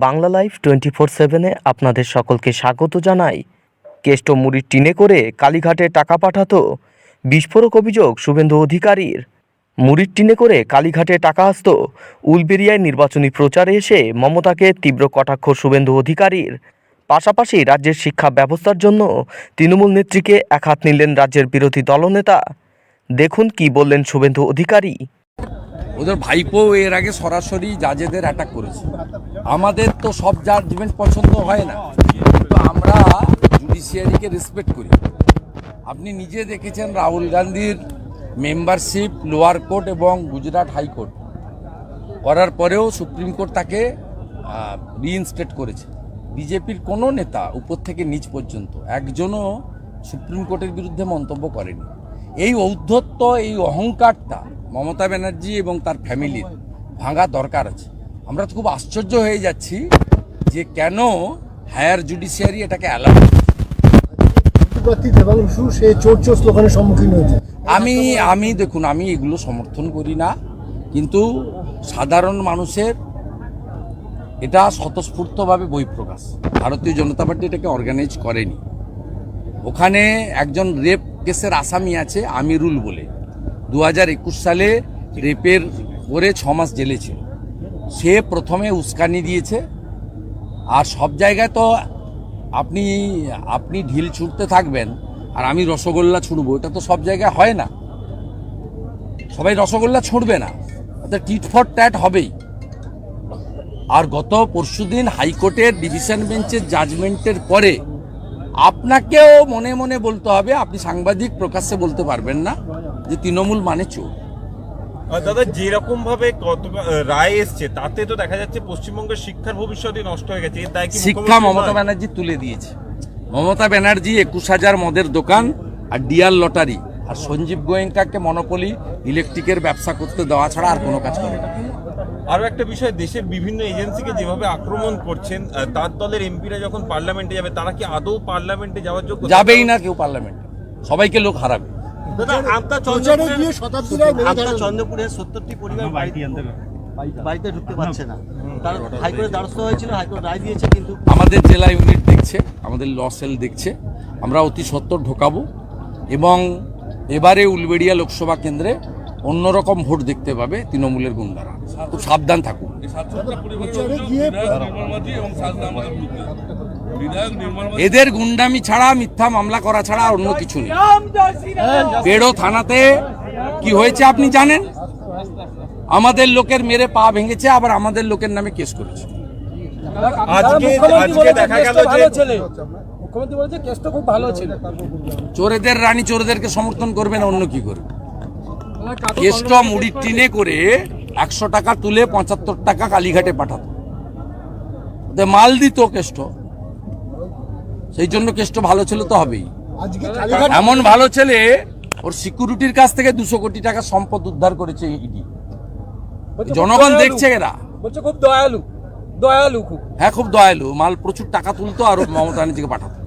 Bangla life twenty four সেভেনে আপনাদের সকলকে স্বাগত জানাই। কেষ্ট মুড়ির টিনে করে কালীঘাটে টাকা পাঠাতো বিস্ফোরক অভিযোগ শুভেন্দু অধিকারীর। মুড়ির টিনে করে কালীঘাটে টাকা আসতো উলবেরিয়ায় নির্বাচনী প্রচারে এসে মমতাকে তীব্র কটাক্ষ শুভেন্দু অধিকারীর। পাশাপাশি রাজ্যের শিক্ষা ব্যবস্থার জন্য তৃণমূল নেত্রীকে এক হাত নিলেন রাজ্যের বিরোধী দলনেতা। দেখুন কি বললেন শুভেন্দু অধিকারী। ওদের ভাইপো এর আগে সরাসরি জাজেদের অ্যাটাক করেছে। আমাদের তো সব জাজমেন্ট পছন্দ হয় না। কিন্তু আমরা জুডিশিয়ারিকে রেসপেক্ট করি। আপনি নিজে দেখেছেন রাহুল গান্ধীর মেম্বারশিপ লোয়ার কোর্ট এবং গুজরাট হাইকোর্ট করার পরেও সুপ্রিম কোর্ট তাকে রিইনস্টেট করেছে। বিজেপির কোনো নেতা উপর থেকে নিচ পর্যন্ত, একজনও সুপ্রিম কোর্টের বিরুদ্ধে মন্তব্য করেনি। এই ঔদ্ধত্য, এই অহংকারটা মমতা ব্যানার্জি এবং তার ফ্যামিলির ভাঙা দরকার আছে। আমরা তো খুব আশ্চর্য হয়ে যাচ্ছি যে কেন হায়ার জুডিশিয়ারি এটাকে অ্যালাউ আমি আমি দেখুন আমি এগুলো সমর্থন করি না কিন্তু সাধারণ মানুষের এটা স্বতঃস্ফূর্তভাবে বহিঃপ্রকাশ ভারতীয় জনতা পার্টি এটাকে অর্গানাইজ করেনি। ওখানে একজন রেপ কেসের আসামি আছে আমিরুল বলে। দু হাজার একুশ সালে রেপের করে ছ মাস জেলে ছিল। সে প্রথমে উস্কানি দিয়েছে। আর সব জায়গায় তো আপনি আপনি ঢিল ছুটতে থাকবেন আর আমি রসগোল্লা ছুড়বো, এটা তো সব জায়গায় হয় না। সবাই রসগোল্লা ছুটবে না টিট ফর ট্যাট হবেই। আর গত পরশুদিন হাইকোর্টের ডিভিশন বেঞ্চের জাজমেন্টের পরে আপনাকেও মনে মনে বলতে হবে, আপনি সাংবাদিক প্রকাশ্যে বলতে পারবেন না। যে তৃণমূল মানে চোর। দাদা যেরকম ভাবে কত রায় এসছে তাতে তো দেখা যাচ্ছে পশ্চিমবঙ্গের শিক্ষার ভবিষ্যৎই নষ্ট হয়ে গেছে। শিক্ষা মমতা ব্যানার্জি তুলে দিয়েছে। মমতা ব্যানার্জি একুশ হাজার মদের দোকান আর ডিয়ার লটারি। আর সঞ্জীব গোয়েঙ্কাকে মনোপলি ইলেকট্রিকের ব্যবসা করতে দেওয়া ছাড়া আর কোনো কাজ করে না। আরও একটা বিষয় দেশের বিভিন্ন এজেন্সিকে যেভাবে আক্রমণ করছেন তার দলের এমপিরা যখন পার্লামেন্টে যাবে তারা কি আদৌ পার্লামেন্টে যাওয়ার যোগ্য যাবেই না কেউ পার্লামেন্টে। সবাইকে লোক হারাবে। প্রচারে গিয়ে শতাব্দীরা মেরে আপনার ধরেন। চন্দ্রপুরের সত্তরটি পরিবার বাড়িতে বাড়িতে ঢুকতে পারছে না। তার হাইকোর্টের দ্বারস্থ হয়েছিল হাইকোর্ট রায় দিয়েছে কিন্তু আমাদের জেলা ইউনিট দেখছে আমাদের ল সেল দেখছে। আমরা অতি সত্তর ঢোকাবো এবং এবারে উলবেড়িয়া লোকসভা কেন্দ্রে অন্যরকম ভোট দেখতে পাবে তৃণমূলের গুন্ডারা। খুব সাবধান থাকুন। এদের গুন্ডামি ছাড়া মিথ্যা মামলা করা ছাড়া আর অন্য কিছু নেই। বেড়ো থানাতে কি হয়েছে আপনি জানেন? আমাদের লোকের মেরে পা ভেঙেছে আবার আমাদের লোকের নামে কেস করেছে। আজকে আজকে দেখা গেল যে মুখ্যমন্ত্রী বলেছে কেসটা খুব ভালো ছিল। চোরেদের রানী চোরেদেরকে সমর্থন করবে না অন্য কি করে কেষ্ট মুড়ির টিনে করে একশো টাকা তুলে পঁচাত্তর টাকা কালীঘাটে পাঠাতো। মাল দিত কেষ্ট সেই জন্য কেষ্ট ভালো ছেলে তো হবেই। আজকে এমন ভালো ছেলে ওর সিকিউরিটির কাছ থেকে দুশো কোটি টাকা সম্পদ উদ্ধার করেছে ইডি। জনগণ দেখছে এরা। বলছে খুব দয়ালু। দয়ালু খুব। হ্যাঁ খুব দয়ালু। মাল প্রচুর টাকা তুলতো আর মমতা ব্যানার্জিকে পাঠাতো।